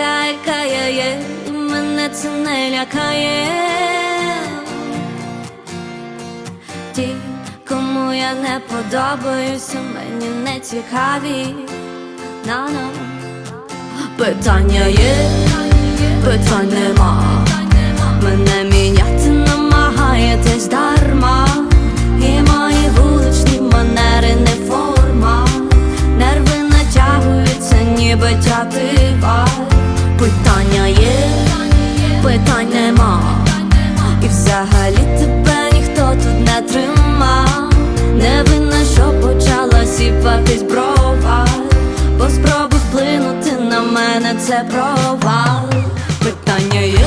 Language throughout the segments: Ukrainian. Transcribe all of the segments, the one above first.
така, є, мене це не лякає. Ті, кому я не подобаюся, мені не цікаві. На-на. Питання є, питань нема. Взагалі тебе ніхто тут не тримав. Не винна, що почала сіпатись брова. Бо спроби вплинути на мене це провал. Питання є,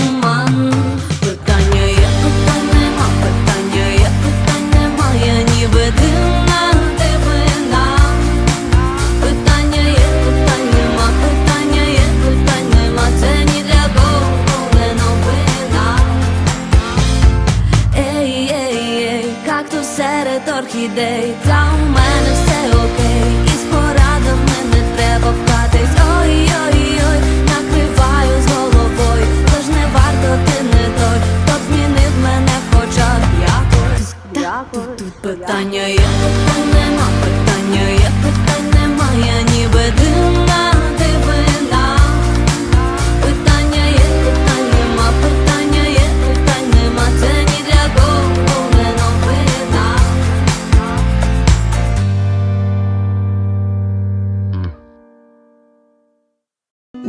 Кактус серед орхідей, та у мене все окей, і з порадами не треба вкатись. Ой, ой, ой, накриваю з головою, тож не варто ти не той, хто змінив мене хоча б якось. Якось. Тут питання є,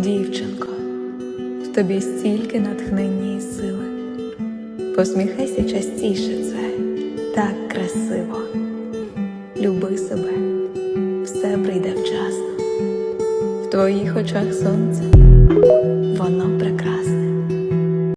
Дівчинко, в тобі стільки натхнення і сили. Посміхайся частіше, це так красиво. Люби себе, все прийде вчасно. В твоїх очах сонце, воно